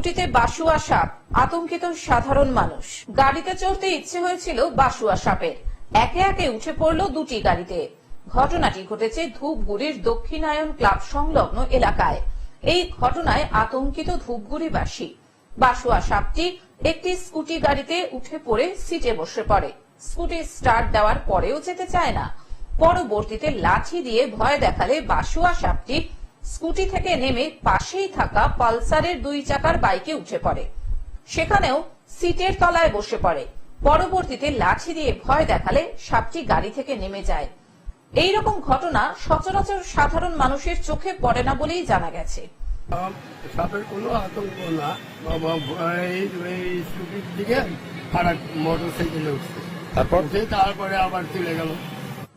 স্কুটিতে বাসুয়া সাপ, আতঙ্কিত সাধারণ মানুষ। গাড়িতে চড়তে ইচ্ছে হয়েছিল বাসুয়া সাপের। একে একে উঠে পড়ল দুটি গাড়িতে। ঘটনাটি ঘটেছে ধূপগুড়ির দক্ষিণায়ন ক্লাব সংলগ্ন এলাকায়। এই ঘটনায় আতঙ্কিত ধূপগুড়িবাসী। বাসুয়া সাপটি একটি স্কুটি গাড়িতে উঠে পড়ে সিটে বসে পড়ে। স্কুটি স্টার্ট দেওয়ার পরেও যেতে চায় না। পরবর্তীতে লাঠি দিয়ে ভয় দেখালে বাসুয়া সাপটি স্কুটি থেকে নেমে পাশেই থাকা পালসারের দুই চাকার বাইকে উঠে পড়ে। সেখানেও সিটের তলায় বসে পড়ে। পরবর্তীতে লাঠি দিয়ে ভয় দেখালে সাপটি গাড়ি থেকে নেমে যায়। এই রকম ঘটনা সচরাচর সাধারণ মানুষের চোখে পড়ে না বলেই জানা গেছে। সাপের কোনো আতঙ্ক না বাবা এই এই স্কুটির দিকে আর মোটর সাইকেলে উঠছে। তারপর? তারপরে আবার চলে গেল।